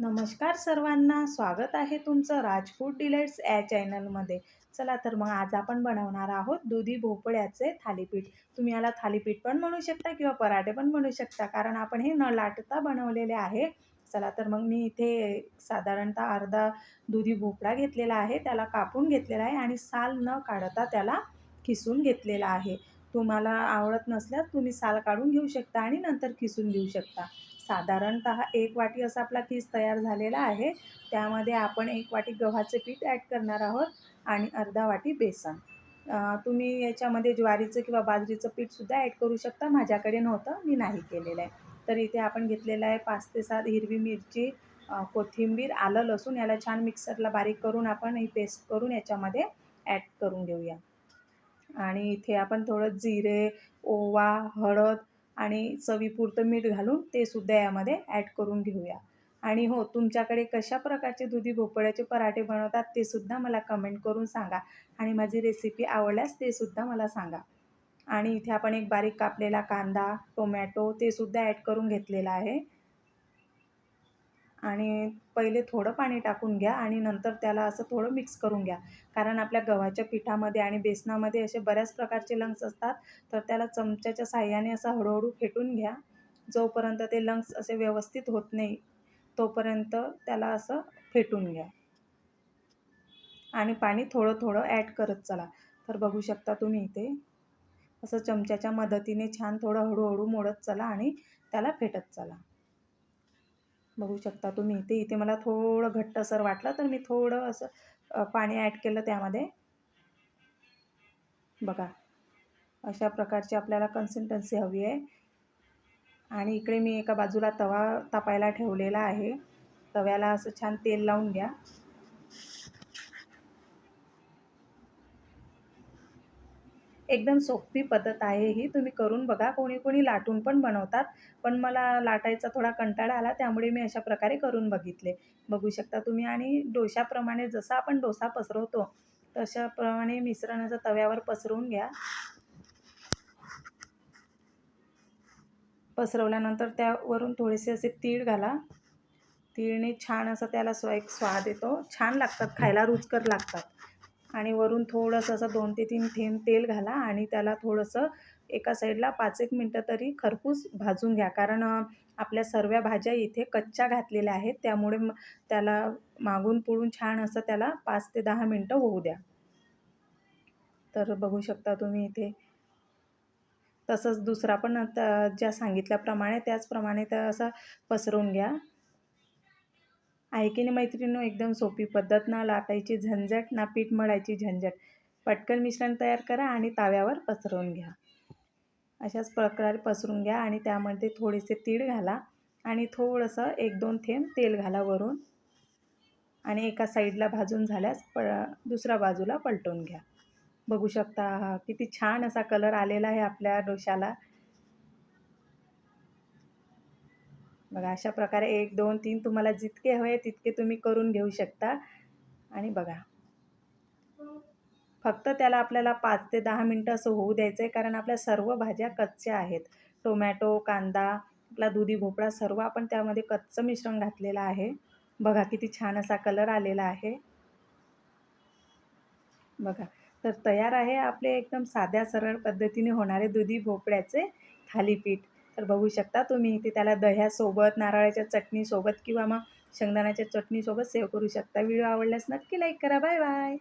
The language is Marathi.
नमस्कार सर्वांना. स्वागत आहे तुमचं राजपूत डिलाईट्स या चॅनलमध्ये. चला तर मग आज आपण बनवणार आहोत दुधी भोपळ्याचे थालीपीठ. तुम्ही याला थालीपीठ पण म्हणू शकता किंवा पराठे पण म्हणू शकता कारण आपण हे न लाटता बनवलेले आहे. चला तर मग मी इथे साधारणतः अर्धा दुधी भोपळा घेतलेला आहे त्याला कापून घेतलेला आहे आणि साल न काढता त्याला किसून घेतलेला आहे. तुम्हाला आवडत नसल्यास तुम्ही साल काढून घेऊ शकता आणि नंतर किसून घेऊ शकता. साधारणत एक वाटी असा आपला पीस तयार झालेला आहे. त्यामध्ये आपण एक वाटी गव्हाचे पीठ ॲड करणार आहोत आणि अर्धा वाटी बेसन. तुम्ही याच्यामध्ये ज्वारीचं किंवा बाजरीचं पीठसुद्धा ॲड करू शकता. माझ्याकडे नव्हतं मी नाही केलेलं आहे. तर इथे आपण घेतलेलं आहे पाच ते सात हिरवी मिरची कोथिंबीर आलं लसूण याला छान मिक्सरला बारीक करून आपण ही पेस्ट करून याच्यामध्ये ॲड करून घेऊया. आणि इथे आपण थोडं जिरे ओवा हळद आणि चवीपुरतं मीठ घालून ते सुद्धा यामध्ये ॲड करून घेऊया. आणि हो तुमच्याकडे कशा प्रकारचे दुधी भोपळ्याचे पराठे बनवतात ते सुद्धा मला कमेंट करून सांगा. आणि माझी रेसिपी आवडल्यास ते सुद्धा मला सांगा. आणि इथे आपण एक बारीक कापलेला कांदा टोमॅटो ते सुद्धा ॲड करून घेतलेला आहे. आणि पहिले थोडं पाणी टाकून घ्या आणि नंतर त्याला असं थोडं मिक्स करून घ्या. कारण आपल्या गव्हाच्या पिठामध्ये आणि बेसनामध्ये असे बऱ्याच प्रकारचे लंग्स असतात. तर त्याला चमच्याच्या साह्याने असं हळूहळू फेटून घ्या. जोपर्यंत ते लंग्स असे व्यवस्थित होत नाही तोपर्यंत त्याला असं फेटून घ्या. आणि पाणी थोडं थोडं ॲड करत चला. तर बघू शकता तुम्ही इथे असं चमच्याच्या मदतीने छान थोडं हळूहळू मोडत चला आणि त्याला फेटत चला. बघू शकता तुम्ही. ते इथे मला थोडं घट्टसर वाटलं तर मी थोडं असं पाणी ॲड केलं त्यामध्ये. बघा. अशा प्रकारची आपल्याला कन्सिस्टन्सी हवी आहे. आणि इकडे मी एका बाजूला तवा तापायला ठेवलेला आहे. तव्याला असं छान तेल लावून घ्या. एकदम सोपी पद्धत आहे ही. तुम्ही करून बघा. कोणी कोणी लाटून पण बनवतात. पण मला लाटायचा थोडा कंटाळा आला त्यामुळे मी अशा प्रकारे करून बघितले. बघू शकता तुम्ही. आणि डोशाप्रमाणे जसं आपण डोसा पसरवतो तशाप्रमाणे मिश्रण असं तव्यावर पसरवून घ्या. पसरवल्यानंतर त्यावरून थोडेसे असे तीळ घाला. तीळने छान असं त्याला स्व एक स्वाद येतो. छान लागतात. खायला रुचकर लागतात. आणि वरून थोडंसं असं दोन ते तीन थेंब तेल घाला आणि त्याला थोडंसं एका साईडला पाच एक मिनटं तरी खरपूस भाजून घ्या. कारण आपल्या सर्व भाज्या इथे कच्च्या घातलेल्या आहेत. त्यामुळे त्याला मागून पुळून छान असं त्याला पाच ते दहा मिनटं होऊ द्या. तर बघू शकता तुम्ही इथे. तसंच दुसरा पण ज्या सांगितल्याप्रमाणे त्याचप्रमाणे तर असं पसरवून घ्या. आहे की नाही एकदम सोपी पद्धत ना लाटायची झंझट ना पीठ मळायची झंझट. पटकन मिश्रण तयार करा आणि ताव्यावर पसरवून घ्या. अशाच प्रकारे पसरून घ्या आणि त्यामध्ये थोडेसे तीळ घाला आणि थोडंसं एक दोन थेंब तेल घाला वरून. आणि एका साईडला भाजून झाल्यास प दुसऱ्या बाजूला पलटून घ्या. बघू शकता हा किती छान असा कलर आलेला आहे आपल्या डोशाला बघा अशा प्रकारे एक दोन तीन तुम्हाला जितके हवे तितके तुम्ही करून घेऊ शकता. आणि बघा फक्त त्याला आपल्याला पाच ते दहा मिनटं असं होऊ द्यायचं आहे कारण आपल्या सर्व भाज्या कच्च्या आहेत. टोमॅटो कांदा आपला दुधी भोपळा सर्व आपण त्यामध्ये कच्चं मिश्रण घातलेलं आहे. बघा किती छान असा कलर आलेला आहे. बघा तर तयार आहे आपले एकदम साध्या सरळ पद्धतीने होणारे दुधी भोपळ्याचे थालीपीठ. तर बघू शकता तुम्ही इथे त्याला दह्यासोबत नारळाच्या चटणीसोबत किंवा मग शेंगदाण्याच्या चटणीसोबत सेव करू शकता. व्हिडिओ आवडल्यास नक्की लाईक करा. Bye bye